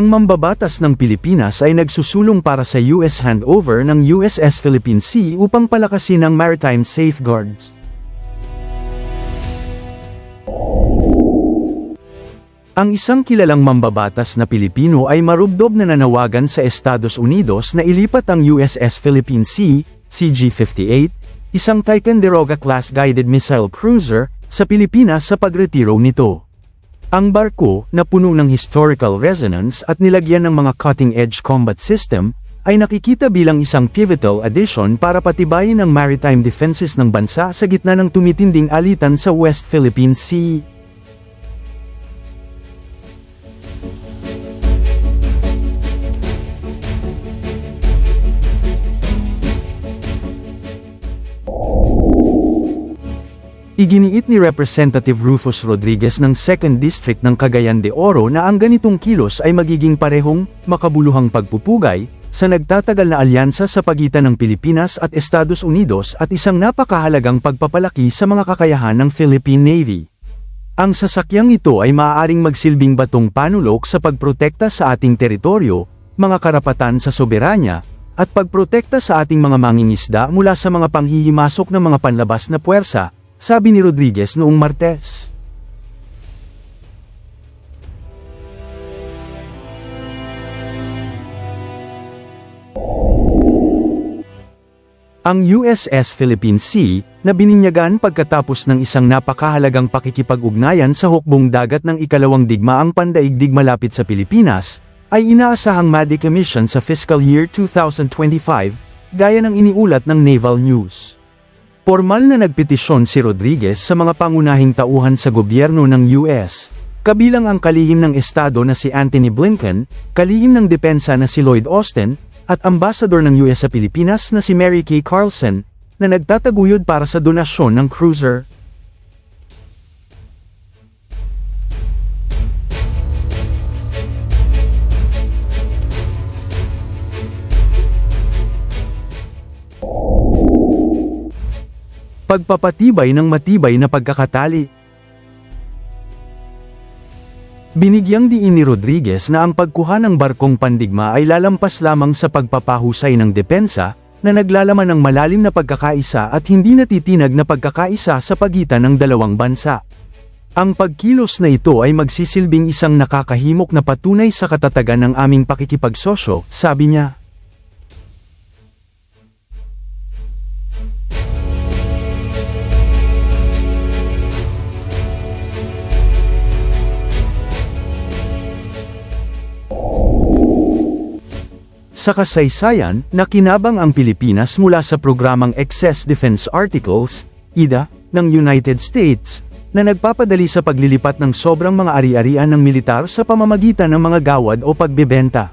Ang mambabatas ng Pilipinas ay nagsusulong para sa US handover ng USS Philippine Sea upang palakasin ang maritime safeguards. Ang isang kilalang mambabatas na Pilipino ay marubdob na nanawagan sa Estados Unidos na ilipat ang USS Philippine Sea, CG-58, isang Ticonderoga-class guided missile cruiser, sa Pilipinas sa pagretiro nito. Ang barko, na puno ng historical resonance at nilagyan ng mga cutting-edge combat system, ay nakikita bilang isang pivotal addition para patibayin ang maritime defenses ng bansa sa gitna ng tumitinding alitan sa West Philippine Sea. Iginiit ni Representative Rufus Rodriguez ng 2nd District ng Cagayan de Oro na ang ganitong kilos ay magiging parehong, makabuluhang pagpupugay, sa nagtatagal na alyansa sa pagitan ng Pilipinas at Estados Unidos at isang napakahalagang pagpapalaki sa mga kakayahan ng Philippine Navy. Ang sasakyang ito ay maaaring magsilbing batong panulok sa pagprotekta sa ating teritoryo, mga karapatan sa soberanya, at pagprotekta sa ating mga mangingisda mula sa mga panghihimasok ng mga panlabas na puwersa, sabi ni Rodriguez noong Martes. Ang USS Philippine Sea, na bininyagan pagkatapos ng isang napakahalagang pakikipag-ugnayan sa hukbong dagat ng ikalawang digmaang pandaigdig malapit sa Pilipinas, ay inaasahang ma-decommission sa fiscal year 2025, gaya ng iniulat ng Naval News. Formal na nagpetisyon si Rodriguez sa mga pangunahing tauhan sa gobyerno ng US, kabilang ang kalihim ng Estado na si Anthony Blinken, kalihim ng depensa na si Lloyd Austin, at ambasador ng US sa Pilipinas na si Mary Kay Carlson, na nagtataguyod para sa donasyon ng cruiser. Pagpapatibay ng matibay na pagkakatali. Binigyang diin ni Rodriguez na ang pagkuha ng barkong pandigma ay lalampas lamang sa pagpapahusay ng depensa, na naglalaman ng malalim na pagkakaisa at hindi natitinag na pagkakaisa sa pagitan ng dalawang bansa. Ang pagkilos na ito ay magsisilbing isang nakakahimok na patunay sa katatagan ng aming pakikipagsosyo, sabi niya. Sa kasaysayan, nakinabang ang Pilipinas mula sa programang Excess Defense Articles, IDA, ng United States, na nagpapadali sa paglilipat ng sobrang mga ari-arian ng militar sa pamamagitan ng mga gawad o pagbebenta.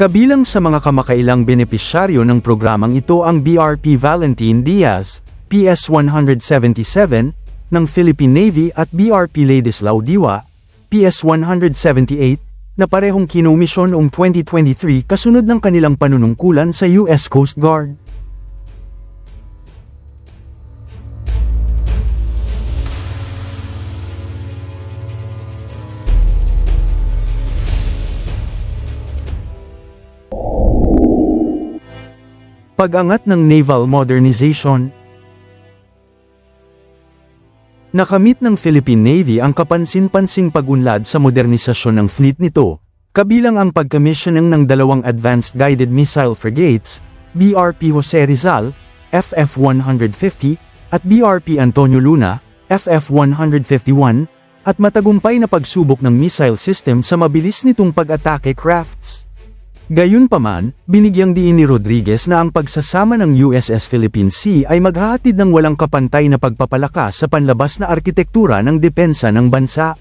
Kabilang sa mga kamakailang benepisyaryo ng programang ito ang BRP Valentin Diaz, PS-177, ng Philippine Navy at BRP Ladislao Diwa, PS-178, na parehong kinomisyon noong 2023 kasunod ng kanilang panunungkulan sa US Coast Guard. Pag-angat ng naval modernization Nakamit ng Philippine Navy ang kapansin-pansing pag-unlad sa modernisasyon ng fleet nito, kabilang ang pagcommissioning ng dalawang Advanced Guided Missile Frigates, BRP Jose Rizal, FF-150, at BRP Antonio Luna, FF-151, at matagumpay na pagsubok ng missile system sa mabilis nitong pag-atake crafts. Gayunpaman, binigyang diin ni Rodriguez na ang pagsasama ng USS Philippine Sea ay maghahatid ng walang kapantay na pagpapalakas sa panlabas na arkitektura ng depensa ng bansa.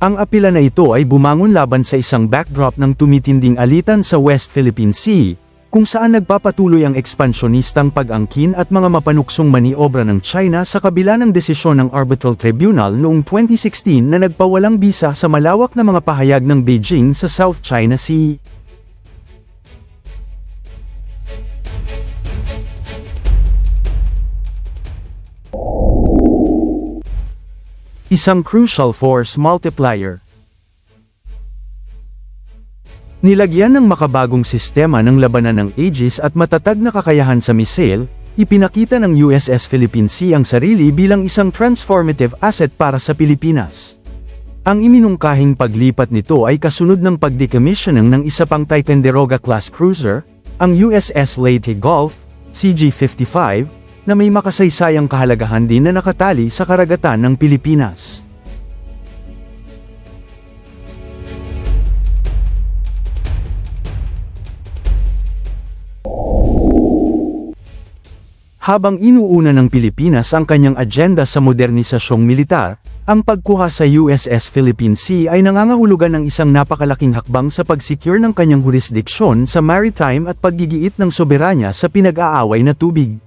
Ang apila na ito ay bumangon laban sa isang backdrop ng tumitinding alitan sa West Philippine Sea, kung saan nagpapatuloy ang ekspansyonistang pag-angkin at mga mapanuksong maniobra ng China sa kabila ng desisyon ng Arbitral Tribunal noong 2016 na nagpawalang bisa sa malawak na mga pahayag ng Beijing sa South China Sea. Isang crucial force multiplier Nilagyan ng makabagong sistema ng labanan ng Aegis at matatag na kakayahan sa missile, ipinakita ng USS Philippine Sea ang sarili bilang isang transformative asset para sa Pilipinas. Ang iminungkahing paglipat nito ay kasunod ng pagdecommissioning ng isa pang Ticonderoga-class cruiser, ang USS Leyte Gulf, CG-55, na may makasaysayang kahalagahan din na nakatali sa karagatan ng Pilipinas. Habang inuuna ng Pilipinas ang kanyang agenda sa modernisasyong militar, ang pagkuha sa USS Philippine Sea ay nangangahulugan ng isang napakalaking hakbang sa pag-secure ng kanyang jurisdiksyon sa maritime at paggigiit ng soberanya sa pinag-aaway na tubig.